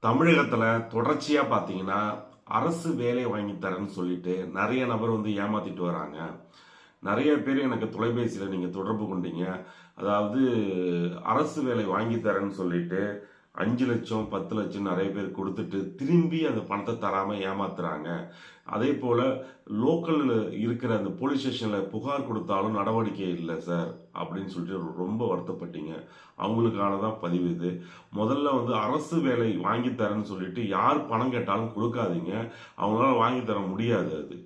தமிழகத்தில் தொடர்ச்சியாக பார்த்தீங்கன்னா அரசு வேலை வாங்கி தரேன்னு சொல்லிட்டு நிறைய நபர் வந்து ஏமாத்திட்டு வராங்க. நிறைய பேர் எனக்கு தொலைபேசியில் நீங்கள் தொடர்பு கொண்டீங்க. அதாவது அரசு வேலை வாங்கி தரேன்னு சொல்லிட்டு அஞ்சு லட்சம் பத்து லட்சம் நிறைய பேர் கொடுத்துட்டு திரும்பி அந்த பணத்தை தராமல் ஏமாத்துறாங்க. அதே போல் லோக்கலில் இருக்கிற அந்த போலீஸ் ஸ்டேஷனில் புகார் கொடுத்தாலும் நடவடிக்கை இல்லை சார் அப்படின்னு சொல்லிட்டு ரொம்ப வருத்தப்பட்டீங்க. அவங்களுக்கான தான் பதிவு இது. முதல்ல வந்து அரசு வேலை வாங்கி தரேன்னு சொல்லிட்டு யார் பணம் கேட்டாலும் கொடுக்காதீங்க. அவங்களால வாங்கி தர முடியாது அது.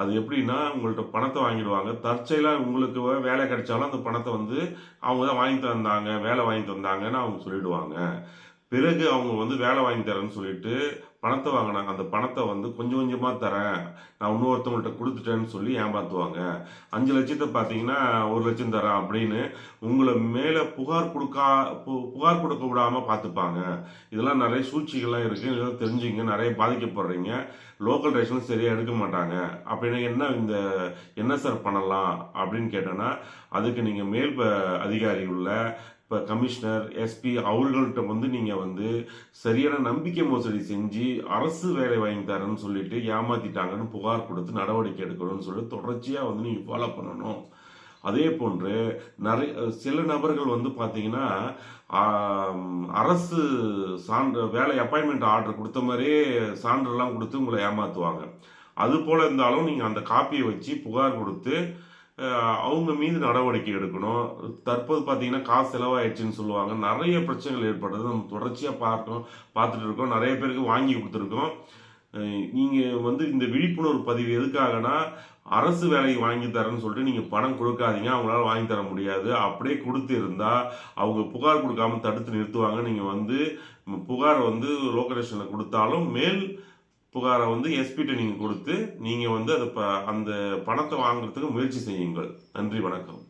அது எப்படின்னா உங்கள்ட்ட பணத்தை வாங்கிடுவாங்க. தற்செயலாக உங்களுக்கு வேலை கிடைச்சாலும் அந்த பணத்தை வந்து அவங்க தான் வாங்கி தந்தாங்க வேலை வாங்கி தந்தாங்கன்னு அவங்க சொல்லிடுவாங்க. பிறகு அவங்க வந்து வேலை வாங்கி தரேன்னு சொல்லிட்டு பணத்தை வாங்கினாங்க. அந்த பணத்தை வந்து கொஞ்சம் கொஞ்சமாக தரேன். நான் இன்னொருத்தவங்கள்ட்ட கொடுத்துட்டேன்னு சொல்லி ஏமாத்துவாங்க. அஞ்சு லட்சத்தை பார்த்தீங்கன்னா ஒரு லட்சம் தரேன் அப்படின்னு உங்களை மேலே புகார் கொடுக்கா பு- புகார் கொடுக்க விடாமல் பார்த்துப்பாங்க இதெல்லாம் நிறைய சூழ்ச்சிகள்லாம் இருக்குது இதெல்லாம் தெரிஞ்சுங்க. நிறைய பாதிக்கப்படுறீங்க. லோக்கல் ரேஷனும் சரியாக எடுக்க மாட்டாங்க. அப்படின்னா என்ன இந்த என்ன சார் பண்ணலாம் அப்படின்னு கேட்டோன்னா அதுக்கு நீங்கள் மேல் ப- அதிகாரி உள்ள இப்போ கமிஷனர் எஸ்பி அவர்கள்ட்ட வந்து நீங்கள் வந்து சரியான நம்பிக்கை மோசடி செஞ்சு அரசு வேலை வாங்கி தரேன்னு சொல்லிட்டு ஏமாத்திட்டாங்கன்னு புகார் கொடுத்து நடவடிக்கை எடுக்கணும்னு சொல்லி தொடர்ச்சியாக வந்து நீங்கள் ஃபாலோ பண்ணணும். அதே போன்று நிறைய சில நபர்கள் வந்து பார்த்தீங்கன்னா அரசு சான்று வேலை அப்பாயின்மெண்ட் ஆர்டர் கொடுத்த மாதிரியே சான்றெல்லாம் கொடுத்து உங்களை ஏமாற்றுவாங்க அது போல இருந்தாலும் நீங்கள் அந்த காப்பியை வச்சு புகார் கொடுத்து அவங்க மீது நடவடிக்கை எடுக்கணும். தற்போது பார்த்தீங்கன்னா காசு செலவாயிடுச்சுன்னு சொல்லுவாங்க. நிறைய பிரச்சனைகள் ஏற்படுறது நம்ம தொடர்ச்சியாக பார்க்கணும் பார்த்துட்டு இருக்கோம். நிறைய பேருக்கு வாங்கி கொடுத்துருக்கோம். நீங்கள் வந்து இந்த விழிப்புணர்வு பதிவு எதுக்காகனா அரசு வேலையை வாங்கி தரேன்னு சொல்லிட்டு நீங்கள் பணம் கொடுக்காதீங்க. அவங்களால வாங்கி தர முடியாது. அப்படியே கொடுத்து இருந்தால் அவங்க புகார் கொடுக்காம தடுத்து நிறுத்துவாங்க. நீங்கள் வந்து புகார் வந்து லோக்கலேஷன்ல கொடுத்தாலும் மேல் புகாரை வந்து எஸ்பிட்ட நீங்கள் கொடுத்து நீங்கள் வந்து அதை ப- அந்த பணத்தை வாங்குறதுக்கு முயற்சி செய்யுங்கள். நன்றி வணக்கம்.